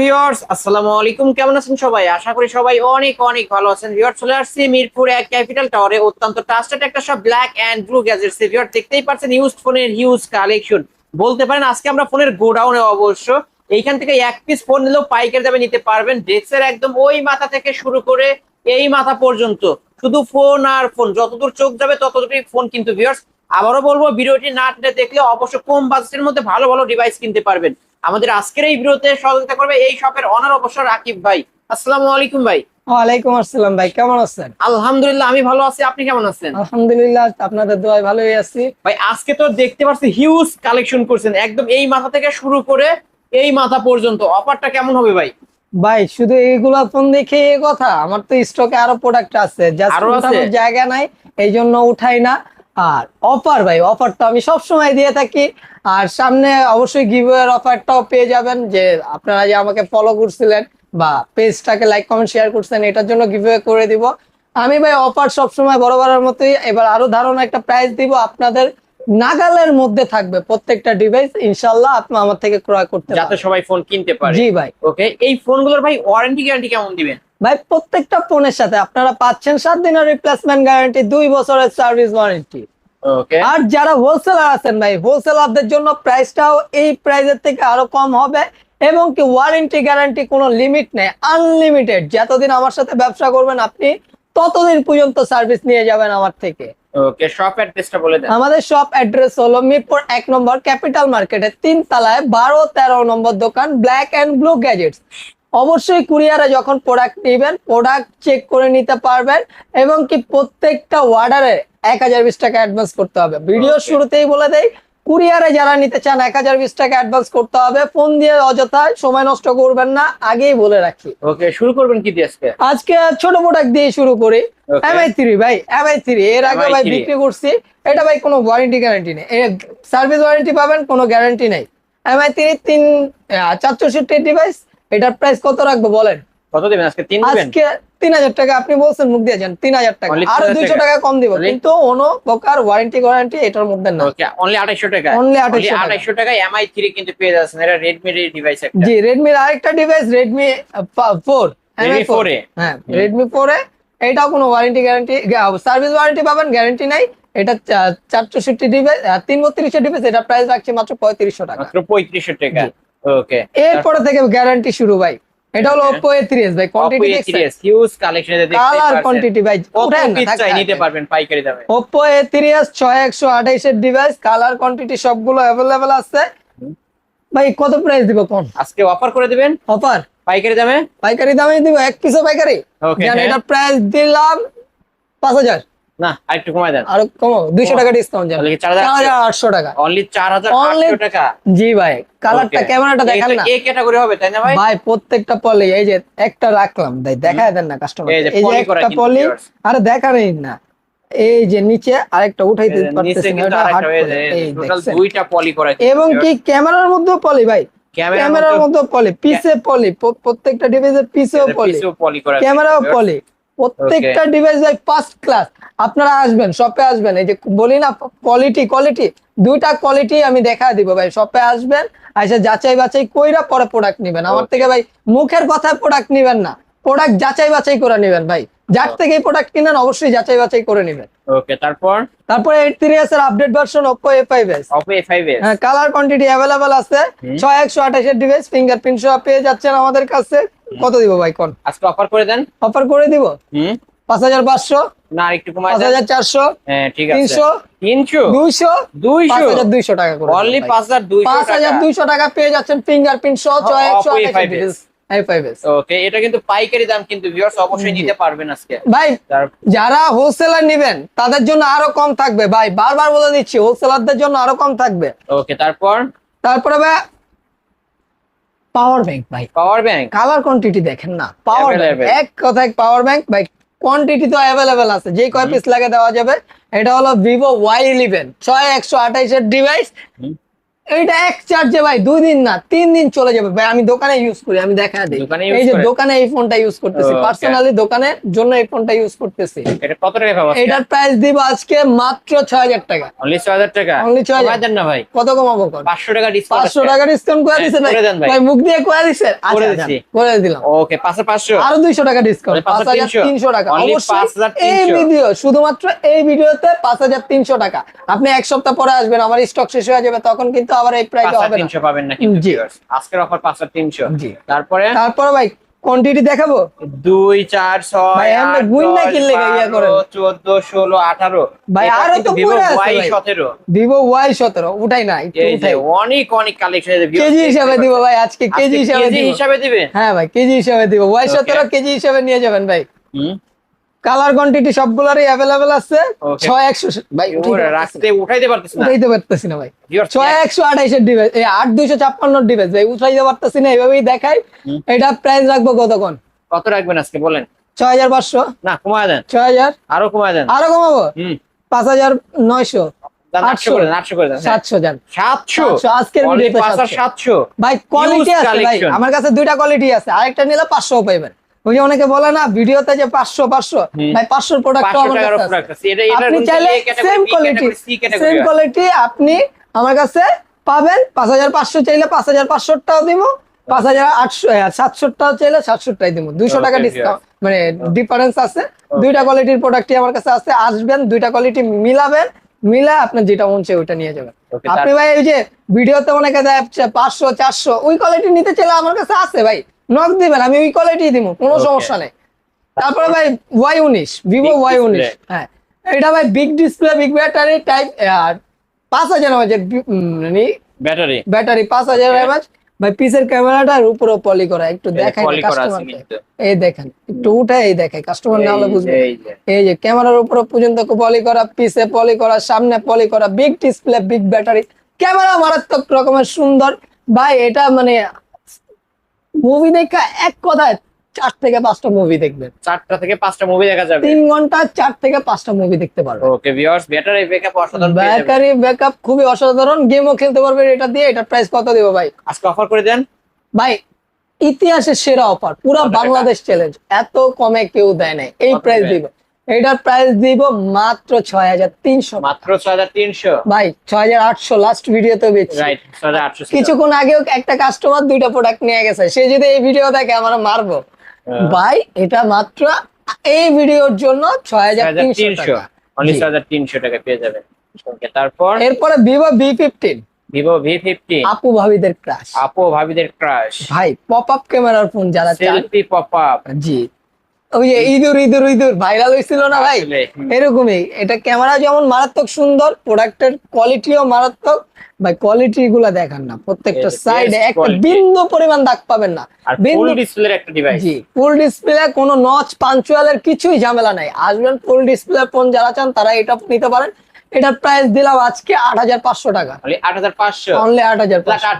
Viewers আসসালামু আলাইকুম। কেমন আছেন সবাই? আশা করি সবাই অনেক অনেক ভালো আছেন। ক্যাপিটাল ব্লু দেখতেই হিউজ কালেকশন বলতে পারেন আজকে আমরা ফোনের গোডাউনে অবশ্য। থেকে এক পিস ফোন নিলেও পাইকারি দামে নিতে পারবেন। একদম ওই মাথা থেকে শুরু করে এই মাথা পর্যন্ত। শুধু ফোন আর ফোন যতদূর চোখ যাবে ততদূরই ফোন কিন্তু ভিউয়ার্স আবারও বলব ভিডিওটি না দেখলে অবশ্য কম বাজেটের মধ্যে ভালো ভালো ডিভাইস কিনতে পারবেন। আমাদের আজকের এই ভিডিওতে সহযোগিতা করবে এই শপের অনার অবশ্য রাকিব ভাই। আসসালামু আলাইকুম ভাই। ওয়ালাইকুম আসসালাম ভাই কেমন আছেন? আলহামদুলিল্লাহ আমি ভালো আছি। আপনি কেমন আছেন? আলহামদুলিল্লাহ আপনাদের দোয়ায় ভালোই আছি। ভাই আজকে তো দেখতে পাচ্ছি হিউজ কালেকশন করছেন। একদম এই মাথা থেকে শুরু করে এই মাথা পর্যন্ত। অফারটা কেমন হবে ভাই? ভাই শুধু এইগুলা ফোন দেখে এ কথা। আমার তো স্টকে আরও প্রোডাক্ট আছে। জাস্ট জায়গা নাই এই জন্য উঠাই না। আর অফার ভাই অফার তো আমি সব সময় দিয়ে থাকি। আর সামনে অবশ্যই গিভওয়ের অফারটাও পেয়ে যাবেন, যে আপনারা যে আমাকে ফলো করছিলেন বা পেজটাকে লাইক কমেন্ট শেয়ার করছেন এটার জন্য গিভওয়ে করে দিব। আমি ভাই অফার সবসময় সময় বড়ার মতোই, এবার আরও ধারণা একটা প্রাইস দিব আপনাদের। নাগালের মধ্যে থাকবে প্রত্যেকটা ডিভাইস ইনশাল্লাহ আপনি আমার থেকে ক্রয় করতে যাতে সবাই ফোন কিনতে পারে। জি ভাই। ওকে এই ফোনগুলোর ভাই ওয়ারেন্টি গ্যারান্টি কেমন দিবেন? ভাই প্রত্যেকটা ফোনের সাথে আপনারা পাচ্ছেন সাত দিনের রিপ্লেসমেন্ট গ্যারান্টি দুই বছরের সার্ভিস ওয়ারেন্টি ওকে আর যারা হোলসেলার আছেন ভাই হোলসেলারদের জন্য প্রাইসটাও এই প্রাইসের থেকে আরও কম হবে এবং কি ওয়ারেন্টি গ্যারান্টি কোনো লিমিট নেই আনলিমিটেড যতদিন আমার সাথে ব্যবসা করবেন আপনি ততদিন পর্যন্ত সার্ভিস নিয়ে যাবেন আমার থেকে। ওকে শপ অ্যাড্রেসটা বলে দেন। আমাদের শপ অ্যাড্রেস হলো মিরপুর এক নম্বর ক্যাপিটাল মার্কেটে তিন তলায় বারো তেরো নম্বর দোকান ব্ল্যাক অ্যান্ড ব্লু গ্যাজেটস অবশ্যই কুরিয়ারে যখন প্রোডাক্ট নেবেন প্রোডাক্ট চেক করে নিতে পারবেন এবং কি প্রত্যেকটা অর্ডারে এক হাজার বিশ টাকা অ্যাডভান্স করতে হবে। ভিডিও শুরুতেই বলে দেই কুরিয়ারে যারা নিতে চান এক হাজার বিশ টাকা অ্যাডভান্স করতে হবে ফোন দিয়ে অযথা সময় নষ্ট করবেন না আগেই বলে রাখি। ওকে শুরু করবেন কি দিয়ে আজকে? আজকে ছোট প্রোডাক্ট দিয়ে শুরু করি. এমআই থ্রি ভাই এমআই থ্রি এর আগে ভাই বিক্রি করছি। এটা ভাই কোনো ওয়ারেন্টি গ্যারান্টি নেই। সার্ভিস ওয়ারেন্টি পাবেন কোনো গ্যারান্টি নেই। এমআই থ্রি তিন চারশোষট্টি ডিভাইস এটার প্রাইস কত রাখব বলেন? কত দিবেন? আজকে তিন দিবেন? আজকে তিন হাজার টাকা আপনি বলছেন মুখ দিয়েছেন তিন হাজার টাকা। Only আরও দুইশো টাকা। টাকা কম দিব কিন্তু কোনো প্রকার ওয়ারেন্টি গ্যারান্টি এটার মধ্যে না ওকে অনলি 2800 টাকা। অনলি 2800 টাকা। এমআই 3 কিন্তু পেয়ে যাচ্ছেন। এটা Redmi এর ডিভাইস একটা। জি রেডমির আরেকটা device Redmi four Redmi 4 A? হ্যাঁ রেডমি ফোর এ এটাও কোনো ওয়ারেন্টি গ্যারান্টি সার্ভিস ওয়ারেন্টি পাবেন গ্যারান্টি নাই। এটা চারশোষট্টি ডিভাইস তিন বত্রিশের ডিভাইস এটা প্রাইস রাখছে মাত্র পঁয়ত্রিশশো টাকা। মাত্র 3500 টাকা। ওকে এরপরে থেকে গ্যারান্টি শুরু ভাই। এটা হলো. ওপো এ থ্রি ভাই কোয়ান্টিটি দেখছেন? A3s হিউজ কালেকশন দেখতে পাচ্ছেন। কালার কোয়ান্টিটি ভাই উঠেন না, চাই নিতে পারবেন পাইকারি দামে? ওপো এ থ্রি এস ছয় একশো আঠাইশের ডিভাইস কালার কোয়ান্টিটি সবগুলো অ্যাভেলেবেল আছে। ভাই কত প্রাইস দিব কোন? আজকে অফার করে দিবেন? অফার পাইকারি দামে? পাইকারি দামে দিব এক পিসও পাইকারি? জান হ্যাঁ। এটা প্রাইস দিলাম পাঁচ হাজার। না আরেকটু কমায় দেন। আর কমো দুইশো কমা। টাকা ডিসকাউন্ট যাবে। তাহলে কি চার 4800 হাজার আটশো টাকা। অনলি 4800 টাকা। জি ভাই কালারটা ক্যামেরাটা দেখান না। এ ক্যাটাগরি হবে তাই না ভাই? ভাই প্রত্যেকটা পলি এই যে একটা রাখলাম দেখায় দেন না কাস্টমার এই যে একটা পলি viewers। আরে দেখারই না। এই যে নিচে আরেকটা উঠাইতে টোটাল দুইটা পলি করা এবং কি ক্যামেরার মধ্যেও পলি ভাই? ক্যামেরার মধ্যে পলি পিসে পলি প্রত্যেকটা ডিভাইসের পিসেও পলি ক্যামেরাও পলি প্রত্যেকটা ডিভাইস ভাই ফার্স্ট ক্লাস আপনারা আসবেন শপে আসবেন। এই যে বলি না কোয়ালিটি কোয়ালিটি দুইটা কোয়ালিটি আমি দেখা দিব ভাই। শপে আসবেন আইসা যাচাই বাছাই কইরা পরে প্রোডাক্ট নেবেন। আমার থেকে ভাই মুখের কথা প্রোডাক্ট নেবেন না। প্রোডাক্ট যাচাই বাছাই করে নেবেন ভাই। যার থেকে প্রোডাক্ট কিনেন অবশ্যই যাচাই বাছাই করে নেবেন। ওকে তারপর? তারপরে 83s এর update version Oppo A5s Oppo A5s হ্যাঁ কালার কোয়ান্টিটি अवेलेबल আছে। 6128 এর ডিভাইস ফিঙ্গারপ্রিন্ট সহ পেয়ে যাচ্ছেন আমাদের কাছে। কত দিব ভাই কোন? আজকে অফার করে দেন। অফার করে দিব? হুম। 5500 না একটু হাজার 5400 হ্যাঁ ঠিক আছে। 300 300 200 200 5200 টাকা করে অনলি 5200 হাজার 5200 টাকা। পেয়ে যাচ্ছেন ফিঙ্গারপ্রিন্ট সহ একশো ডিভাইস এটা কিন্তু পাইকারি দাম কিন্তু যারা হোলসেলার তাদের জন্য আরও কম থাকবে। ভাই বলে দিচ্ছি জন্য আরও কম থাকবে। তারপর? পাওয়ার ভাই পাওয়ার কালার কোয়ান্টিটি দেখেন না পাওয়ার এক পাওয়ার ভাই কোয়ান্টিটি তো অ্যাভেলেবেল আছে। যে কয় পিস লাগে দেওয়া যাবে এটা হলো ভিভো ওয়াই ইলেভেন ছয় একশো আঠাইশের ডিভাইস এইটা এক চার্জে ভাই দুই দিন না তিন দিন চলে যাবে। ভাই আমি দোকানে ইউজ করি আমি দেখা দিই। এই যে দোকানে এই ফোনটা ইউজ করতেছি। পার্সোনালি দোকানের জন্য এই ফোনটা ইউজ করতেছি। এটা কত টাকা পাবো এটার প্রাইস দিব আজকে মাত্র ছয় হাজার টাকা। অনলি ছয় হাজার টাকা? Only 6,000 কমায় না ভাই। কত কমাবো কর? পাঁচশো টাকা ডিসকাউন্ট পাঁচশো টাকা ডিসকাউন্ট করে দিছে হ্যাঁ, ভাই। ভাই। মুখ দিয়ে করে দিছে? করে আচ্ছা দিছি। করে দিলাম। ওকে পাঁচশো পাঁচশো। আরও দুইশো টাকা ডিসকাউন্ট মানে পাঁচ হাজার 5,300 তিনশো টাকা। অবশ্যই 5,300 এই ভিডিও শুধুমাত্র এই ভিডিওতে পাঁচ হাজার তিনশো টাকা। আপনি এক সপ্তাহ পরে আসবেন আমার স্টক শেষ হয়ে যাবে তখন কিন্তু আবার এই প্রাইস হবে না। তিনশো পাবেন না কিন্তু। আজকের অফার পাঁচ হাজার তিনশো। জি। তারপরে? তারপরে ভাই কোয়ান্টিটি দেখাবো? দুই চার ছয় ভাই, আমরা গুণ না কিনলে করেন। চোদ্দ ষোলো আঠারো। ভাই, এটা আরও তো পরে আছে ভাই। সতেরো। ভিভো ওয়াই সতেরো উঠাই না একটু উঠাই। অনেক অনেক কালেকশন কেজি হিসাবে দিব ভাই আজকে কেজি হিসাবে দিব। হিসাবে দিবে? হ্যাঁ ভাই কেজি হিসাবে দিব। Y Okay. সতেরো কেজি হিসাবে নিয়ে যাবেন ভাই। হুম? কালার কোয়ান্টিটি সবগুলোরই অ্যাভেলেবেল আছে। Okay. ছয় একশো ভাই ওরে রাখতে উঠাইতে পারতেছ না। উঠাইতে পারতেছি না ভাই। Viewers, ছয় একশো আঠাইশের ডিভাইস এই আট দুইশো ছাপ্পান্ন ডিভাইস ভাই উঠাইতে পারতেছি না এইভাবেই দেখাই। এটা প্রাইস রাখব কতক্ষণ? কত রাখবেন আজকে বলেন? ছয় হাজার পাঁচশো। না কমায় দেন। ছয় হাজার আরও কমায় দেন। আরও কমাবো? হুম। পাঁচ হাজার নয়শো। দেন, আটশো করে দেন আটশো করে দেন হ্যাঁ। আমার কাছে দুইটা কোয়ালিটি আছে আরেকটা নিলে পাঁচশো পাইবেন। ওই যে অনেকে বলে না ভিডিওতে যে পাঁচশো পাঁচশো। ভাই পাঁচশোর প্রোডাক্ট আপনি চাইলে সেম কোয়ালিটি সেম কোয়ালিটি আপনি আমার কাছে পাবেন। পাঁচ হাজার পাঁচশো চাইলে পাঁচ হাজার পাঁচশোটাও দিব পাঁচ হাজার আটশো সাতশোটাও চাইলে সাতশোটাই দিব দুইশো টাকা ডিসকাউন্ট মানে ডিফারেন্স আছে। দুইটা কোয়ালিটির প্রোডাক্টই আমার কাছে আছে। আসবেন দুইটা কোয়ালিটি মিলাবেন মিলা আপনার যেটা মন চাই ওইটা নিয়ে যাবেন। আপনি ভাই ওই যে ভিডিওতে অনেকে দেয় পাঁচশো চারশো ওই কোয়ালিটি নিতে চাইলে আমার কাছে আছে ভাই। নক দিবেন আমি ওই কোয়ালিটি দিব কোনো সমস্যা নেই। তারপরে ভাই ওয়াই উনিশ ভিভো ওয়াই উনিশ হ্যাঁ। এটা ভাই big display big battery type আর পাঁচ হাজার এমএচের ব্যাটারি ব্যাটারি পাঁচ হাজার. এমএচ ভাই পিসের ক্যামেরাটার উপরে পলি করা একটু দেখাই কাস্টমারকে এই দেখেন একটু উঠে এই দেখে কাস্টমার না হলে বুঝবে এই যে। ক্যামেরার উপরে পর্যন্ত পলি করা পিসে পলি করা সামনে পলি করা big display big battery camera মারাত্মক রকমের সুন্দর। ভাই এটা মানে মুভি দেখা এক কথায় চার থেকে পাঁচটা মুভি দেখবেন। চারটা থেকে পাঁচটা মুভি দেখা যাবে। তিন ঘণ্টা চার থেকে পাঁচটা মুভি দেখতে পারবেন। ওকে ভিউয়ার্স ব্যাটারি ব্যাকআপ অসাধারণ। ব্যাটারি ব্যাকআপ খুবই অসাধারণ গেমও খেলতে পারবে এটা দিয়ে এটা প্রাইস কত দেব ভাই? আজকে অফার করে দেন। ভাই ইতিহাসের সেরা অফার পুরো বাংলাদেশ চ্যালেঞ্জ এত কমে কেউ দেয় না এই প্রাইস দিবেন? এটার প্রাইস দিব মাত্র ছয় হাজার তিনশো। মাত্র ছয় হাজার তিনশো? ভাই ছয় হাজার আটশো লাস্ট ভিডিওতে বেচছি। কিছুক্ষণ আগেও একটা কাস্টমার দুইটা প্রোডাক্ট নিয়ে গেছে। সে যদি এই ভিডিও দেখে আমরা মারবো। হ্যাঁ। ভাই এটা মাত্র এই ভিডিওর জন্য ছয় হাজার তিনশো। ছয় হাজার তিনশো টাকা পেয়ে যাবেন। তারপর? এরপরে Vivo V fifteen Vivo V fifty আপু ভাবিদের ক্রাশ আপো ভাবিদের ক্রাশ ভাই পপ আপ ক্যামেরার ফোন যারা সেলফি পপ আপ জি। ওই যে ইঁদুর ইঁদুর ইঁদুর ভাইরাল হয়েছিল না ভাই? এরকমই। এটা ক্যামেরা যেমন মারাত্মক সুন্দর প্রোডাক্টের কোয়ালিটিও মারাত্মক ভাই কোয়ালিটি গুলা দেখান না। প্রত্যেকটা সাইডে একটা বিন্দু পরিমাণ দাগ পাবেন না। বিন্দু ডিসপ্লের একটা ডিভাইস জি ফুল ডিসপ্লে কোনো নচ পাঞ্চুয়ালের কিছুই ঝামেলা নাই। আসবেন ফুল ডিসপ্লে ফোন যারা চান তারা এটা নিতে পারেন। এটার প্রাইস দিলাম আজকে আট হাজার পাঁচশো টাকা। আট হাজার পাঁচশো। অনলি আট হাজার প্লাস আট।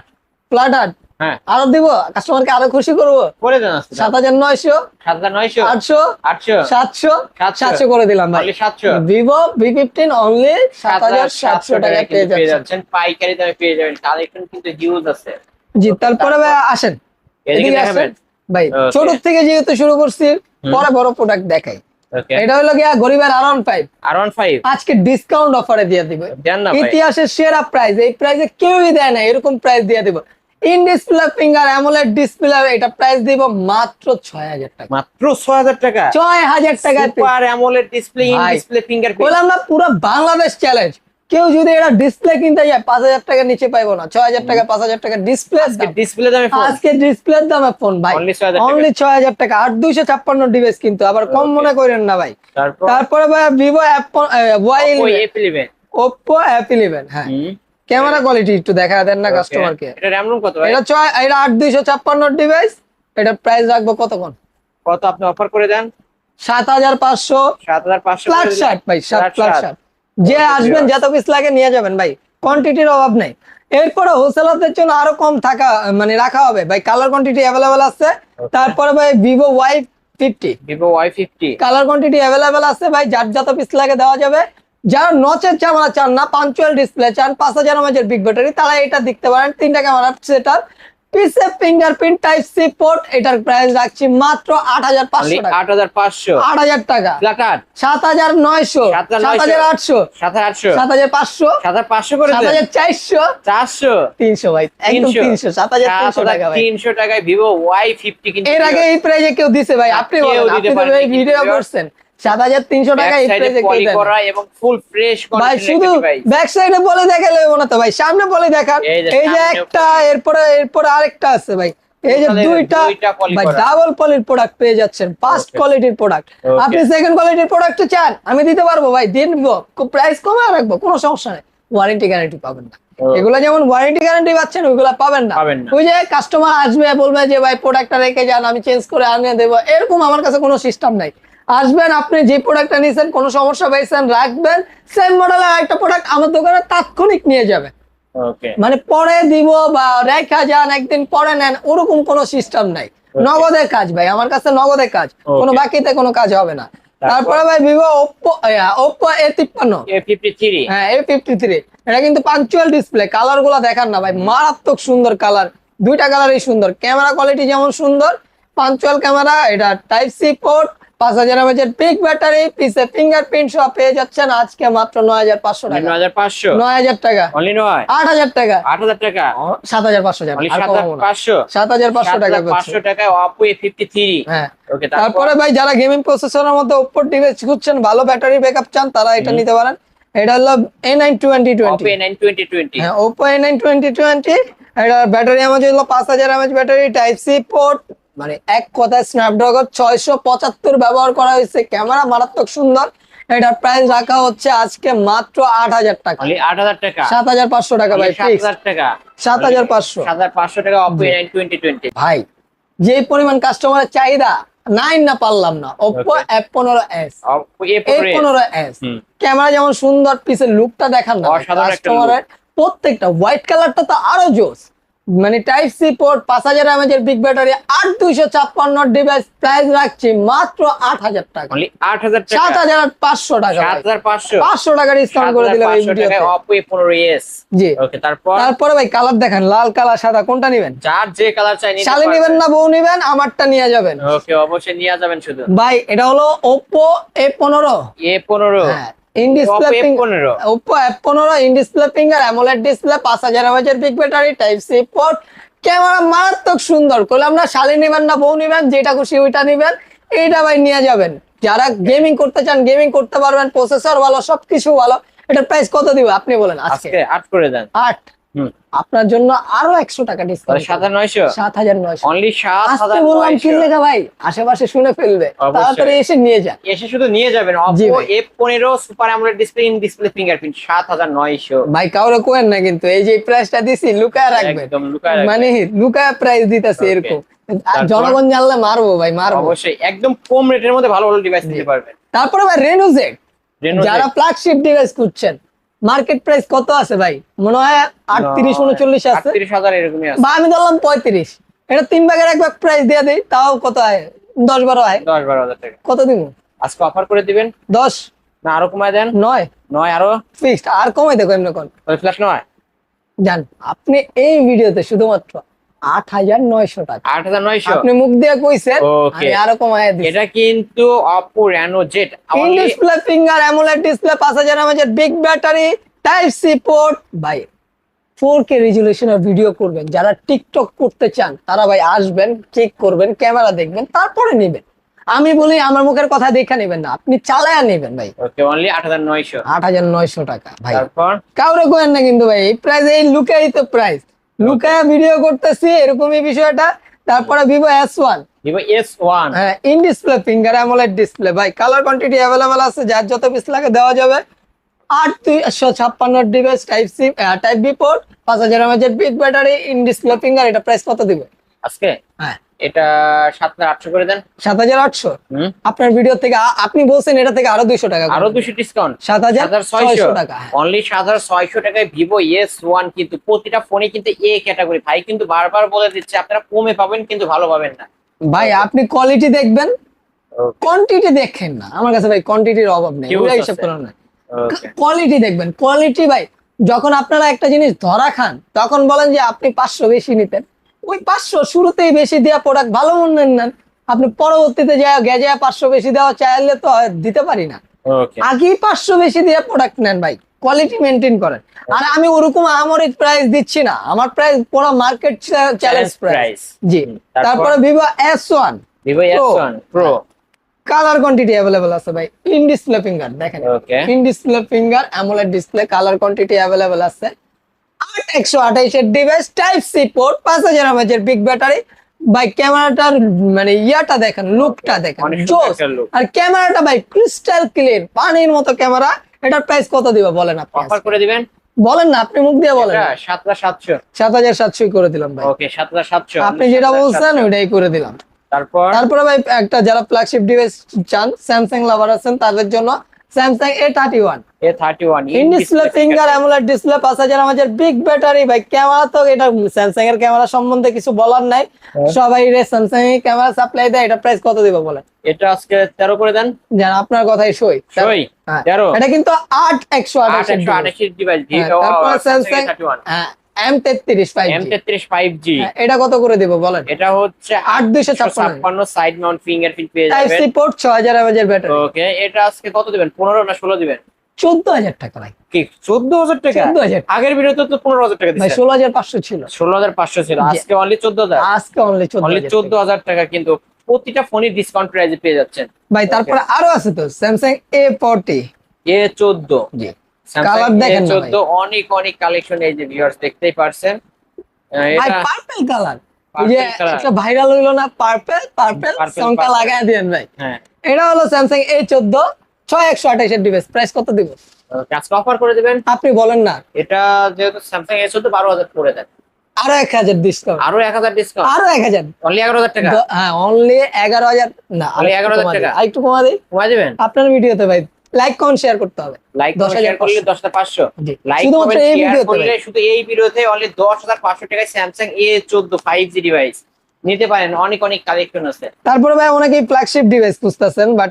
ফ্ল্যাট আট। হ্যাঁ। আরও দিব কাস্টমারকে আরও খুশি করব। করে দেন সাত হাজার নয়শো সাত হাজার নয়শো আটশো আটশো সাতশো সাতশো। সাতশো করে দিলাম ভাই। সাতশো। ভিভো ভি ফিফটিন অনলি সাত হাজার সাতশো টাকা পেয়ে পেয়ে যাচ্ছেন। পাইকারি দামে পেয়ে যাবেন। কালেকশন কিন্তু হিউজ আছে। জি তারপরে ভাই আসেন। এদিকে এদিকে আসেন। ভাই ছোট থেকে যেহেতু শুরু করছি পরে বড় প্রোডাক্ট দেখাই। এটা হলো গিয়া গরিবের ফাইভ আর ওয়ান ফাইভ আজকে ডিসকাউন্ট অফারে দিয়ে দিব। না ইতিহাসের সেরা প্রাইস এই প্রাইসে কেউই দেয় না এরকম প্রাইস দিয়ে দিব। In display finger AMOLED display এটা প্রাইস দিব মাত্র ছয় হাজার টাকা। মাত্র ছয় হাজার টাকা? ছয় হাজার টাকা super AMOLED display in display finger বললাম না পুরো বাংলাদেশ চ্যালেঞ্জ কেউ যদি এটা ডিসপ্লে কিনতে যায় পাঁচ হাজার টাকা নিচে পাইবো না। ছয় হাজার টাকা পাঁচ হাজার টাকা ডিসপ্লে ডিসপ্লে দামে। ফোন আজকে ডিসপ্লের দামে ফোন ভাই। 6,000। অনলি ছয় হাজার টাকা। দুইশো ছাপ্পান্ন ডিভাইস কিন্তু আবার কম মনে করেন না ভাই। তারপরে? ভাই ভিভো ওয়াই ওই এফ11 ওপ্পো অ্যাপ ইলেভেন হ্যাঁ। ক্যামেরা কোয়ালিটি একটু দেখা দেন না কাস্টমারকে এটা র‍্যাম রুম কত ভাই? এটা ছয় এটা আট দুইশো ছাপ্পান্ন ডিভাইস এটা প্রাইস রাখব কতক্ষণ? কত আপনি অফার করে দেন? সাত হাজার পাঁচশো। 7500 ফ্ল্যাট শার্ট ভাই Flat ফ্ল্যাট শার্ট যে আসবেন যত পিস লাগে নিয়ে যাবেন ভাই। কোয়ান্টিটির অভাব নাই। এরপরে হোলসেলারদের জন্য আরও কম থাকা মানে রাখা হবে। ভাই কালার কোয়ান্টিটি অ্যাভেলেবেল আছে। তারপরে ভাই Vivo Y fifty Vivo Y50 colour quantity available আছে ভাই। যার যত পিস লাগে দেওয়া যাবে। যারা নচের ক্যামেরা চান না পাঞ্চুয়াল ডিসপ্লে চান পাঁচ হাজার এমএচের বিগ ব্যাটারি তারা এটা দেখতে পারেন। তিনটা ক্যামেরা সেটার পিসে ফিঙ্গারপ্রিন্ট টাইপ সি পোর্ট এটার প্রাইস রাখছি মাত্র আট হাজার পাঁচশো টাকা। আট হাজার পাঁচশো? আট হাজার টাকা। সাত হাজার নয়শো। সাত হাজার আটশো। সাত আটশো? সাত হাজার পাঁচশো। সাত হাজার পাঁচশো করে সাত হাজার চারশো। চারশো? তিনশো ভাই। একদম তিনশো? সাত হাজার তিনশো টাকা তিনশো টাকায় ভিভো ওয়াই ফিফটি এর আগে এই প্রাইজে কেউ দিছে ভাই। আপনি আপনি ভিডিও করছেন। সাত হাজার তিনশো টাকা এবং ফুল ফ্রেশ ভাই শুধু ব্যাক সাইডে বলে দেখালে না তো ভাই সামনে বলে দেখান। এই যে এই যে সামনে একটা এরপরে এরপরে আরেকটা আছে ভাই। এই যে দুইটা ভাই ডাবল প্রোডাক্ট পেয়ে যাচ্ছেন ফার্স্ট কোয়ালিটির প্রোডাক্ট আপনি সেকেন্ড কোয়ালিটির প্রোডাক্ট চান আমি দিতে পারব ভাই দিন প্রাইস কমে রাখব কোনো সমস্যা নেই। ওয়ারেন্টি গ্যারান্টি পাবেন না. এগুলো যেমন ওয়ারেন্টি গ্যারান্টি পাচ্ছেন ওইগুলো পাবেন না। পাবেন না। ওই যে কাস্টমার আসবে বলবে যে ভাই প্রোডাক্টটা রেখে যান আমি চেঞ্জ করে আনিয়ে দেবো। এরকম আমার কাছে কোনো সিস্টেম নাই। আসবেন আপনি যে প্রোডাক্টটা নিয়েছেন কোনো সমস্যা পাইছেন রাখবেন। সেম মডেলের একটা প্রোডাক্ট আমার দোকানে তাৎক্ষণিক নিয়ে যাবে। মানে পরে দিব বা রেখা যান একদিন পরে নেন ওরকম কোনো সিস্টেম নাই। নগদের কাজ ভাই আমার কাছে নগদের কাজ। কোনো বাকিতে কোনো কাজ হবে না। তারপরে? ভাই ভিভো ওপ্পো ওপো এ তিপ্পান্ন হ্যাঁ এ ফিফটি থ্রি এটা কিন্তু পাঞ্চুয়াল ডিসপ্লে কালারগুলা দেখান না ভাই। মারাত্মক সুন্দর কালার দুইটা কালারই সুন্দর। ক্যামেরা কোয়ালিটি যেমন সুন্দর পাঞ্চুয়াল ক্যামেরা এটা টাইপ সি পোর্ট পাঁচ হাজার এমএচের পিক ব্যাটারি পিসে ফিঙ্গারপ্রিন্ট সহ পেয়ে যাচ্ছেন। আজকে মাত্র নয় হাজার পাঁচশো টাকা। নয় হাজার পাঁচশো? নয় হাজার টাকা। অনলি নয়? আট হাজার টাকা। আট হাজার টাকা? সাত হাজার পাঁচশো টাকা। অনলি আর সাত কমাবো হাজার না। পাঁচশো? সাত হাজার পাঁচশো টাকা পাঁচশো টাকায় অপো এ ফিফটি থ্রি হ্যাঁ তারপরে? ভাই যারা গেমিং প্রসেসরের মধ্যে ওপ্পো ডিভাইস খুঁজছেন ভালো ব্যাটারি ব্যাকআপ চান তারা এটা নিতে পারেন। এটা হলো A nine twenty twenty A nine twenty twenty হ্যাঁ Oppo A nine twenty twenty এটা ব্যাটারি এমএচ হলো পাঁচ হাজার mAh battery type C port মানে এক কথায় স্ন্যাপড্রাগন ছয়শো পঁচাত্তর ব্যবহার করা হয়েছে। ক্যামেরা মারাত্মক সুন্দর। এটার প্রাইস রাখা হচ্ছে আজকে মাত্র আট হাজার টাকা। আট হাজার টাকা। সাত হাজার পাঁচশো টাকা ভাই সাত হাজার টাকা। সাত হাজার পাঁচশো। সাত হাজার পাঁচশো টাকা অপো ভাই যে পরিমাণ কাস্টমারের চাহিদা নাইন না পারলাম না। Oppo Okay. এফ পনেরো এস অপো পনেরো পনেরো এস ক্যামেরা যেমন সুন্দর পিসের লুকটা দেখান না কাস্টমারের প্রত্যেকটা হোয়াইট কালারটা তো আরও জোস। মানে টাইপ সি পোর্ট পাঁচ হাজার এমএচ এর বিগ ব্যাটারি আট দুইশো ছাপ্পান্ন ডিভাইস প্রাইস রাখছি মাত্র আট হাজার টাকা। আট হাজার সাত হাজার পাঁচশো টাকা পাঁচশো। টাকা ডিসকাউন্ট করে দিলাম জি। ওকে তারপর? তারপরে ভাই কালার দেখেন লাল কালার সাদা কোনটা নিবেন? যার যে কালার চাই শালি নিবেন না বউ নিবেন আমারটা নিয়ে যাবেন। ওকে অবশ্যই নিয়ে যাবেন শুধু। ভাই এটা হলো ওপো এ পনেরো। এ পনেরো। হ্যাঁ ওপো এফ পনেরো। ফিঙ্গার অ্যামোলেড ডিসপ্লে পাঁচ হাজার battery type C port camera মারাত্মক সুন্দর। করলে শালি নেবেন না বউ নিবেন যেটা খুশি ওইটা নিবেন এইটা ভাই নিয়ে যাবেন। যারা গেমিং করতে চান গেমিং করতে পারবেন প্রসেসর ভালো সবকিছু ভালো। এটার প্রাইস কত দিবে? আপনি বলেন আজকে আট করে দেন। আট। আপনার জন্য আরও একশো টাকা ডিসকাউন্ট সাত হাজার নয়শো? সাত হাজার নয়শো। অনলি সাত হাজার বললাম নয়শো। ভাই আশেপাশে শুনে ফেলবে। তাড়াতাড়ি এসে নিয়ে যান। এসে শুধু নিয়ে যাবেন। অপো। পনেরো super AMOLED display in display fingerprint সাত হাজার নয়শো। ভাই কাউরে কোয়েন না কিন্তু এই যে প্রাইসটা দিছি লুকায় রাখবেন। মানে লুকায় প্রাইস দিতেছে এরকম। আর জনগণ জানলে মারবো ভাই মারবো। অবশ্যই। একদম কম রেটের মধ্যে ভালো ভালো ডিভাইস নিতে পারবেন। তারপরে ভাই রেনো জেড যারা ফ্ল্যাগশিপ ডিভাইস খুঁজছেন মার্কেট প্রাইস কত আছে ভাই? মনে হয় আটত্রিশ উনচল্লিশ আছে। বা আমি ধরলাম পঁয়ত্রিশ। এটা তিন ভাগের এক ভাগ প্রাইস দিয়ে দিই তাও কত হয়? দশ বারো হয়। দশ বারো হাজার টাকা। কত দিব? আজকে অফার করে দিবেন? দশ। না আরও কমায় দেন। নয়। নয় আরও? ফিক্সড আর কমাই দেখো এমনি কোন। নয়? জান আপনি এই ভিডিওতে শুধুমাত্র আট হাজার নয়শো টাকা। আট হাজার নয়শো? আপনি মুখ দিয়ে কইছেন. আরও কমায় এটা কিন্তু Oppo Reno Z display finger AMOLED display পাঁচ হাজার এমএচের big battery type C port ভাই ফোর কে রেজুলেশনের ভিডিও করবেন। যারা টিকটক করতে চান তারা ভাই আসবেন চেক করবেন ক্যামেরা দেখবেন তারপরে নেবেন। আমি বলি আমার মুখের কথা দেখে নেবেন না। আপনি চালায়া নেবেন ভাই। ওকে অনলি আট হাজার নয়শো। আট হাজার নয়শো টাকা ভাই। তারপর? কাউরে কোয়েন না কিন্তু ভাই এই প্রাইস এই লুকাই তো প্রাইস লুকায় ভিডিও করতেছি এরকমই বিষয়টা। তারপরে Vivo S one Vivo S one হ্যাঁ in display finger AMOLED display ভাই কালার কোয়ান্টিটি অ্যাভেলেবেল আছে যার যত পিস লাগে দেওয়া যাবে। আট দুইশো ছাপ্পান্ন device type C type B port পাঁচ হাজার big battery in display finger এটা প্রাইস কত দিবে? আজকে? হ্যাঁ। এটা সাত হাজার আটশো করে দেন। সাত হাজার আটশো? আপনার ভিডিও থেকে আপনি বলছেন এটা থেকে আরও দুইশো টাকা আরও দুশো ডিসকাউন্ট সাত হাজার ছয়শো। টাকা। অনলি সাত হাজার ছয়শো টাকায় ভিভো এস ওয়ান কিন্তু প্রতিটা ফোনে কিন্তু এ ক্যাটাগরি ভাই কিন্তু বারবার বলে দিচ্ছে আপনারা কমে পাবেন কিন্তু ভালো পাবেন না। ভাই আপনি কোয়ালিটি দেখবেন। কোয়ান্টিটি দেখেন না। আমার কাছে ভাই কোয়ান্টিটির অভাব নেই। ওরা হিসাব করেন না। কোয়ালিটি দেখবেন। কোয়ালিটি ভাই যখন আপনারা একটা জিনিস ধরা খান তখন বলেন যে আপনি পাঁচশো বেশি নিতেন। ওই পাঁচশো শুরুতেই বেশি দেওয়া প্রোডাক্ট ভালো মনে নেন আপনি পরবর্তীতে যা গেজে পাঁচশো বেশি দেওয়া চাইলে তো দিতে পারি না। আগেই পাঁচশো বেশি দেওয়া প্রোডাক্ট নেন ভাই কোয়ালিটি মেনটেন করেন। আর আমি ওরকম আমারই প্রাইস দিচ্ছি না আমার প্রাইস পুরো মার্কেট চ্যালেঞ্জ প্রাইস জি তারপরে? Vivo S one Vivo Pro। S1 Pro colour quantity available আছে ভাই ইন ডিসপ্লে ফিঙ্গার দেখেন। Okay in display finger AMOLED display colour quantity available আছে। আট একশো আঠাইশের ডিভাইস টাইপ সি পোর্ট পাঁচ হাজার এমএচের বিগ ব্যাটারি ভাই ক্যামেরাটার মানে ইয়াটা দেখেন লুকটা দেখেন অনেক সুন্দর জোস। একটা look। আর ক্যামেরাটা ভাই ক্রিস্টাল ক্লিন পানির মতো ক্যামেরা এটার প্রাইস কত দিবা বলেন আপনি অফার করে দিবেন? বলেন না আপনি মুখ দিয়ে বলেন। এটা সাতটা সাতশো। সাত হাজার সাতশোই করে দিলাম ভাই। ওকে সাতটা সাতশো। আপনি যেটা বলছেন ওইটাই করে দিলাম। তারপর? তারপরে ভাই একটা যারা ফ্ল্যাগশিপ ডিভাইস চান স্যামসাং লাভার আছেন তাদের জন্য Samsung A thirty one A thirty one in display finger AMOLED display পাঁচ হাজার আমাদের বিগ ব্যাটারি ভাই ক্যামেরা তো এটা স্যামসাং এর ক্যামেরা সম্বন্ধে কিছু বলার নাই। হ্যাঁ। সবাই রে স্যামসাং এর ক্যামেরা সাপ্লাই দেয় এটা প্রাইস কত দিব বলে এটা আজকে তেরো করে দেন। যেন আপনার কথাই সই। সই? হ্যাঁ। তেরো? এটা কিন্তু আট একশো আঠাশ ডিভাইস স্যামসাং হ্যাঁ। M33 5G M33 5G এটা কত করে বলেন? এটা হচ্ছে এটা আজকে কত দিবেন? 15 না 16 দিবেন? 14000 টাকা টাকা? আগের তো 15000 টাকা ছিল। 16500 ছিল। আজকে আজকে টাকা। কিন্তু প্রতিটা ফোনের ডিসকাউন্ট পেয়ে যাচ্ছেন। ভাই তারপরে আরও আছে তো Samsung A A40 A G. Colour দেখেন না চোদ্দ অনেক অনেক কালেকশন এই যে ভিউয়ার্স দেখতেই পারছেন। এটা পার্পল কালার ওই যে একটা ভাইরাল হইল না পার্পল পার্পল সংখ্যা। লাগাই দেন ভাই। হ্যাঁ। এটা হলো স্যামসাং এ চোদ্দ ছয় একশো আঠাইশের ডিভাইস প্রাইস কত দিব? আজকে অফার করে দিবেন। আপনি বলেন না। এটা যেহেতু স্যামসাং এ চোদ্দ বারো হাজার করে দেন। আরও এক হাজার ডিসকাউন্ট আরও এক হাজার ডিসকাউন্ট আরও এক হাজার। অনলি এগারো হাজার টাকা? হ্যাঁ অনলি এগারো হাজার না আরেকটু 11,000 টাকা। আরেকটু কমা দিই। কমাই দেবেন? আপনার ভিডিওতে ভাই লাইক কমেন্ট শেয়ার করতে হবে। লাইক শেয়ার করলে পাঁচশো। দশটা পাঁচশো। জি। লাইক শুধুমাত্র এই শেয়ার ভিডিওতে করলে শুধু এই ভিডিওতে অনলি দশ হাজার পাঁচশো টাকায় স্যামসাং এ চোদ্দ ফাইভ জি ডিভাইস নিতে পারেন। অনেক অনেক কালেকশন আছে। তারপরে ভাই অনেকেই ফ্ল্যাগশিপ ডিভাইস খুঁজতেছেন বাট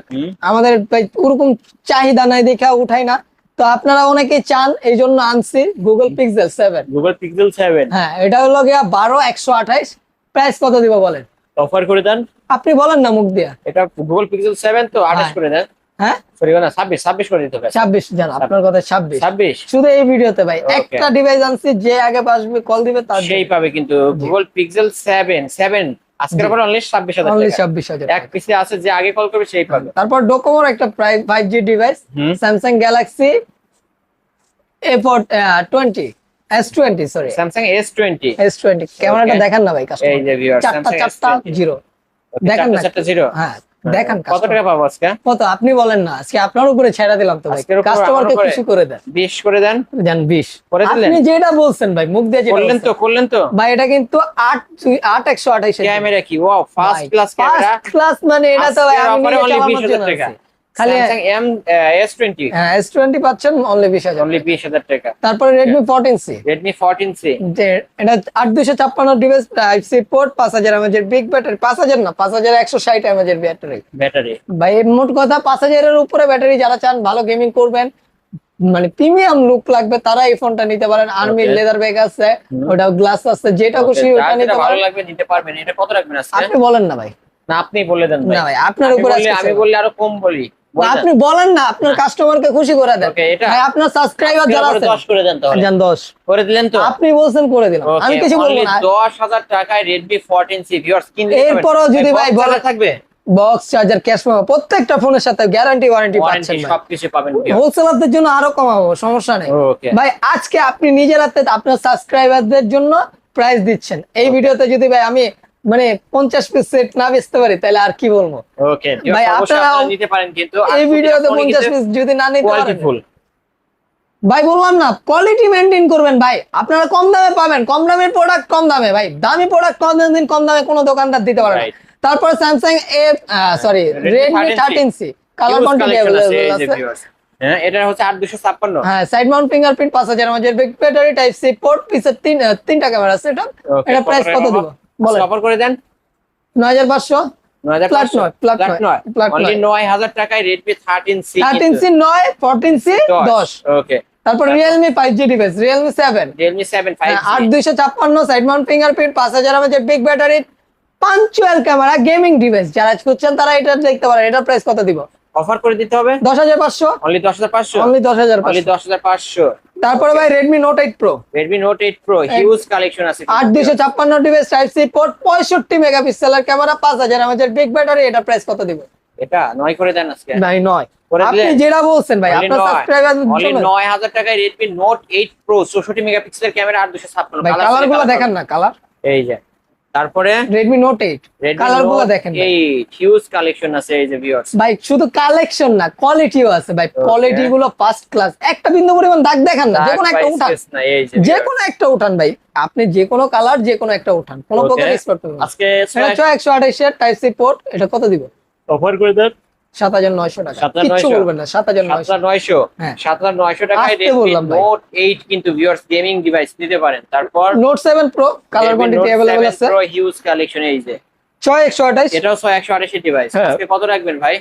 আমাদের ভাই ওরকম চাহিদা নাই দেখা উঠাই না। তো আপনারা অনেকেই চান এই জন্য আনছি Google Pixel seven Google Pixel seven হ্যাঁ এটা হলো গিয়া বারো একশো আঠাইশ প্রাইস কত দিব বলেন? অফার করে দেন। আপনি বলেন না মুখ দিয়া। এটা গুগল পিক্সেল সেভেন তো আঠাশ হ্যাঁ। করে দেন। হ্যাঁ? সরি না ছাব্বিশ ছাব্বিশ করে দিতে হবে। ছাব্বিশ জান আপনার কথা ছাব্বিশ। ছাব্বিশ। শুধু এই ভিডিওতে ভাই একটা ডিভাইস আনছি যে আগে পাসবে কল দিবে তার সেই পাবে কিন্তু গুগল পিক্সেল সেভেন সেভেন আজকের পর অনলি ছাব্বিশ হাজার অনলি টাকা। ছাব্বিশ হাজার এক পিসে আছে যে আগে কল করবে সেই পাবে। তারপর ডোকোমোর একটা price five G device hmm. Samsung Galaxy A four twenty S twenty sorry Samsung S twenty S twenty ক্যামেরাটা Okay. দেখান না ভাই এই কাস্টমার যে ভিউয়ার চারটা চারটা জিরো দেখেন না। চারটা জিরো হ্যাঁ। দেখান কত টাকা পাবো আজকে? কত? আপনি বলেন না আজকে আপনার উপরে ছেড়া দিলাম তো ভাই। কাস্টমারকে খুশি করে দেন। বিশ করে দেন। জান বিশ। করে দিলেন? আপনি যেটা বলছেন ভাই মুখ দিয়ে যেটা বললেন তো করলেন তো। ভাই এটা কিন্তু আট দুই- আট একশো আঠাইশ ক্যামেরা কি? Wow first class camera. Class মানে এটা তো ভাই আমি অফারে নিজে অনলি চালানোর বিশ জন্য হাজার টাকা। আনছি। খালি এম হ্যাঁ পাচ্ছেন অনলি অনলি বিশ হাজার টাকা। তারপরে এটা device type C port big battery পাঁচ হাজার না ব্যাটারি ব্যাটারি ভাই মোট কথা উপরে ব্যাটারি যারা চান ভালো গেমিং করবেন। মানে প্রিমিয়াম লুক লাগবে তারা এই ফোনটা নিতে পারেন। আর্মি লেদার ব্যাগ আছে ওটা গ্লাস আছে যেটা খুশি ওটা নিতে ভালো লাগবে নিতে পারবেন। এটা কত রাখবেন আপনি বলেন না ভাই। না আপনি বলে দেন ভাই। না ভাই আপনার উপরে আমি বললে আরও কম বলি। আপনি বলেন না আপনার কাস্টমারকে খুশি করে দেন। ভাই আপনার সাবস্ক্রাইবার যারা আছেন। দশ করে দেন তাহলে। জান দশ। করে দিলেন তো? আপনি বলছেন করে দিলাম। আমি কিছু বলব না। দশ হাজার টাকায় রেডমি ফোরটিন সি ভিউয়ার্স কিনতে এরপরও যদি ভাই বলে- থাকবে? বক্স চার্জার ক্যাশ পাবো। প্রত্যেকটা ফোনের সাথে গ্যারান্টি ওয়ারেন্টি ওয়ারেন্টি পাচ্ছেন সবকিছু পাবেন হোলসেলারদের জন্য আরও কমাবো সমস্যা নেই। ভাই আজকে আপনি নিজের হাতে আপনার সাবস্ক্রাইবারদের জন্য প্রাইস দিচ্ছেন। এই ভিডিওতে যদি ভাই আমি মানে পঞ্চাশ পিস সেট না বেচতে পারি তাহলে আর কি বলব? ওকে ভাই, আপনারা- নিতে পারেন কিন্তু এই ভিডিওতে পঞ্চাশ পিস যদি না নিতে পারেন। ভাই বললাম না কোয়ালিটি মেনটেন করবেন ভাই। আপনারা কম দামে পাবেন কম দামের প্রোডাক্ট কম দামে। ভাই দামি প্রোডাক্ট কম দিন কম দামে কোনো দোকানদার দিতে পারে তারপর Samsung A sorry Redmi thirteen C colour quantity available আছে এটা হচ্ছে আট দুশো ছাপ্পান্ন। হ্যাঁ সাইড মাউন্ট ফিঙ্গারপ্রিন্ট পাঁচ হাজার আমাদের big battery type C port পিসে তিন তিনটা ক্যামেরা আছে এটা। এটা প্রাইস কত দিব? অফার করে দেন। নয় হাজার পাঁচশো। তারপর Realme five G device Realme seven Realme seven five আট দুইশো ছাপ্পান্ন সাইড মাউন্ট ফিঙ্গারপ্রিন্ট পাঁচ হাজার এমএচের বিগ ব্যাটারি পাঞ্চুয়াল ক্যামেরা গেমিং ডিভাইস যারা খুঁজছেন তারা এটা দেখতে পারেন। এটার প্রাইস কত দিব? অফার করে দিতে হবে? দশ হাজার পাঁচশো। অনলি দশ হাজার পাঁচশো? অনলি দশ হাজার পাঁচশো। দশ হাজার পাঁচশো। তারপরে ভাই Redmi Note 8 Pro Redmi Note 8 Pro huge collection আছে আট দুইশো ছাপ্পান্ন ডিভাইস টাইপ সি পোর্ট পঁয়ষট্টি মেগাপিক্সেলের ক্যামেরা পাঁচ হাজার এর বিগ ব্যাটারি এটা প্রাইস কত দিব? এটা নয় করে দেন আজকে। ভাই নয়। আপনি যেটা বলছেন ভাই আপনার। সাবস্ক্রাইবার অনলি নয়। হাজার টাকায় Redmi Note 8 Pro 65 মেগাপিক্সেলের ক্যামেরা আর দুশো ছাপ্পান্ন। ভাই Colour কালারগুলো দেখেন না কালার এই যে। তারপরে রেডমি নোট এইট কালারগুলো কালারগুলো দেখেন এই হিউজ কালেকশন আছে এই যে ভিউয়ার্স ভাই শুধু কালেকশন না কোয়ালিটিও আছে ভাই। কোয়ালিটি গুলো ফার্স্ট ক্লাস একটা বিন্দু পরিমাণ দাগ দেখেন না যে কোনো একটা উঠান। না এই যে যে viewers। কোনো একটা উঠান ভাই। আপনি যে কোনো কালার যে কোনো একটা উঠান। কোনো প্রকার এক্সপার্ট আজকে এটা ছয় একশো আঠাইশের টাইপ সি পোর্ট এটা কত দিব? অফার করে দেন। সাত হাজার নয়শো টাকা। 7,900 কিচ্ছু বলবেন না সাত হাজার নয়শো। হ্যাঁ। সাত হাজার নয়শো টাকায়। নোট এইট কিন্তু ভিউয়ার্স গেমিং ডিভাইস নিতে পারেন। তারপর Note seven Pro colour quantity available আছে। প্রো হিউজ কালেকশন এই যে। ছয় একশো এটাও ছয় একশো ডিভাইস হ্যাঁ। আজকে কত রাখবেন ভাই?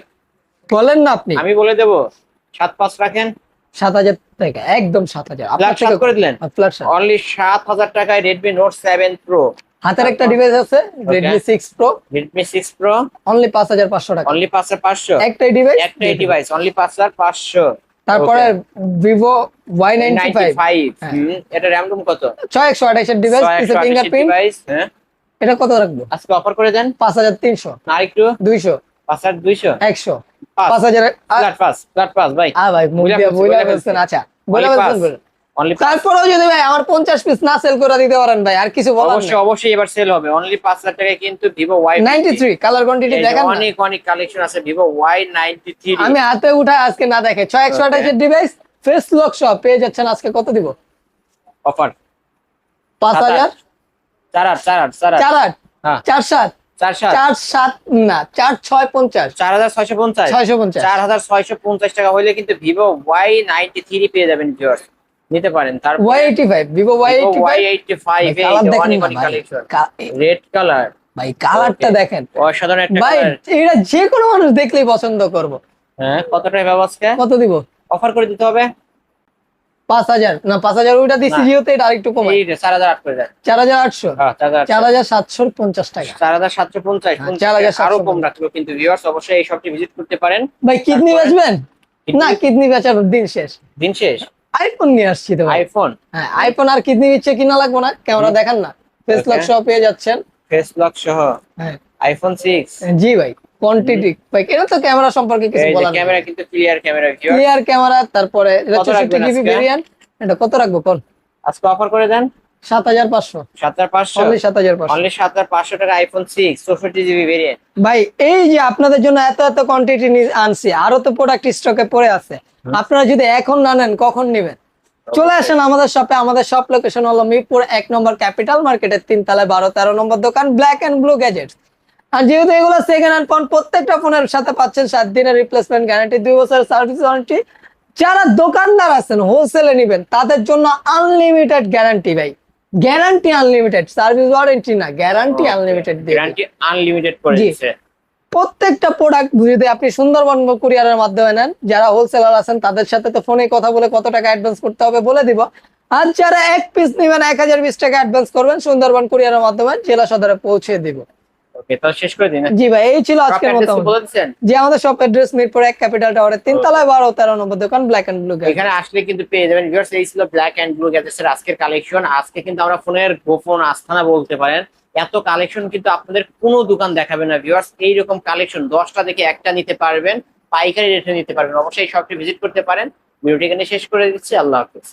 বলেন না আপনি। আমি বলে দেবো সাত পাঁচ রাখেন। সাত হাজার টাকা একদম সাত হাজার। করে দিলেন? অনলি সাত। হাজার টাকায় রেডমি নোট সেভেন প্রো হাতের একটা ডিভাইস আছে Pro Redmi six Pro only পাঁচ হাজার পাঁচশো টাকা। অনলি পাঁচ হাজার পাঁচশো। একটাই ডিভাইস একটাই ডিভাইস অনলি হাজার পাঁচশো। তারপরে ফাইভ ফাইভ হ্যাঁ। এটা র্যাম রুম কত? ছয় একশো আঠাইশের ডিভাইস পিছে ফিঙ্গারপ্রিন্ট ডিভাইস হ্যাঁ। এটা কত রাখব? আজকে অফার করে দেন। পাঁচ হাজার তিনশো। না আরেকটু দুইশো। পাঁচ হাজার দুইশো। একশো। পাঁচ। পাঁচ হাজার আ- ফ্ল্যাট পাস ফ্ল্যাট পাস ভাই। আ ভাই ফেলছি, বইলা ফেলছি। আচ্ছা বইলা Only ফেলছেন পাঁচ। বলে। অনলি তারপরেও যদি ভাই আমার পঞ্চাশ পিস না সেল করে দিতে পারেন ভাই আর কিছু বলার অবশ্যই অবশ্যই এবার সেল হবে। অনলি পাঁচ হাজার টাকায় কিন্তু নাইনটি থ্রি কালার কোয়ান্টিটি দেখেন অনেক অনেক কালেকশন আছে আমি হাতে উঠায় আজকে না দেখে। ছয় একশো Okay. ডিভাইস ফেস লক সহ। পেয়ে যাচ্ছেন আজকে কত দিব? অফার পাঁচ সাত হাজার? চার আট চার আট চার আট। চার আট? হ্যাঁ। চার সাত? চার সাত। চার সাত না চার ছয় পঞ্চাশ। চার হাজার ছয়শো পঞ্চাশ। ছয়শো পঞ্চাশ। চার হাজার ছয়শো পঞ্চাশ টাকা হইলে কিন্তু ভিভো ওয়াই নাইনটি থ্রি পেয়ে যাবেন ভিউয়ার্স নিতে পারেন। কালার দেখেন অনেক ভাই। কালেকশন রেড কালার ভাই কালারটা দেখেন। অসাধারণ একটা ভাই এটা যে কোনো মানুষ দেখলেই পছন্দ করব। হ্যাঁ কত টাকা ব্যবস্থা কত দিব? অফার করে দিতে হবে? পাঁচ হাজার। না পাঁচ হাজার ওইটা দিচ্ছি না। এটা আরেকটু কমাই। এই যে চার হাজার আট করে দেন। চার হাজার আটশো। হ্যাঁ চার হাজার চার হাজার সাতশো পঞ্চাশ টাকা। চার হাজার সাতশো পঞ্চাশ হ্যাঁ, 4,750 আরও কম রাখব কিন্তু ভিউয়ার্স অবশ্যই এই শপটি ভিজিট করতে পারেন। ভাই কিডনি? বেচবেন? না কিডনি বেচার দিন শেষ। দিন শেষ? আইফোন নিয়ে আসছি তো আইফোন হ্যাঁ আইফোন আর কিডনি ইচ্ছে কিনা লাগবো না ক্যামেরা দেখান না। Face lock. সহ পেয়ে যাচ্ছেন। ফেস লক সহ? হ্যাঁ। আইফোন 6 জি ভাই কোয়ান্টিটি ভাই এটা তো ক্যামেরা সম্পর্কে কিছু বলা ক্যামেরা কিন্তু ক্লিয়ার ক্যামেরা ক্লিয়ার ক্যামেরা তারপরে এটা কত চৌষট্টি রাখবেন জিবি ভেরিয়েন্ট এটা কত রাখব কোন আজকে অফার করে দেন। ভাই এই যে আপনাদের জন্য এত এত কোয়ান্টিটি আনছি আরও তো প্রোডাক্ট স্টকে পড়ে আছে। আপনারা যদি এখন না নেন কখন নেবেন? চলে আসেন আমাদের শপে আমাদের শপ লোকেশন হলো মিরপুর এক নম্বর ক্যাপিটাল মার্কেটের তিন তলায় বারো তেরো নম্বর দোকান ব্ল্যাক এন্ড ব্লু গ্যাজেট আর যেহেতু এগুলো সেকেন্ড হ্যান্ড ফোন প্রত্যেকটা ফোনের সাথে পাচ্ছেন সাত দিনের রিপ্লেসমেন্ট গ্যারান্টি দুই বছরের সার্ভিস ওয়ারেন্টি যারা দোকানদার আছেন হোলসেলে নিবেন তাদের জন্য আনলিমিটেড গ্যারান্টি ভাই। গ্যারান্টি আনলিমিটেড সার্ভিস ওয়ারেন্টি না গ্যারান্টি আনলিমিটেড গ্যারান্টি আনলিমিটেড করে দিয়েছে দিচ্ছে। প্রত্যেকটা প্রোডাক্ট যদি আপনি সুন্দরবন কুরিয়ারের মাধ্যমে নেন যারা হোলসেলার আছেন তাদের সাথে তো ফোনে কথা বলে কত টাকা অ্যাডভান্স করতে হবে বলে দিব। আর যারা এক পিস নেবেন এক হাজার বিশ টাকা অ্যাডভান্স করবেন সুন্দরবন কুরিয়ারের মাধ্যমে জেলা সদরে পৌঁছে দিব। ওকে তাহলে শেষ করে দিন জি ভাই এই ছিল আজকের মতো কি যে আমাদের শপ অ্যাড্রেস মিরপুর এক ক্যাপিটাল তলায় নম্বর দোকান ব্ল্যাক এন্ড ব্লু এখানে আসলে কিন্তু পেয়ে যাবেন ভিউয়ার্স এই ছিল ব্ল্যাক এন্ড ব্লু গ্যাজেটসের আজকের কালেকশন আজকে কিন্তু আমরা ফোনের গোপন আস্থানা বলতে পারেন এত কালেকশন কিন্তু আপনাদের কোনো দোকান দেখাবে না ভিউয়ার্স এইরকম কালেকশন দশটা থেকে একটা নিতে পারবেন পাইকারি রেটে নিতে পারবেন। অবশ্যই শপটি ভিজিট করতে পারেন। ভিডিওটি এখানে শেষ করে দিচ্ছি আল্লাহ হাফিজ।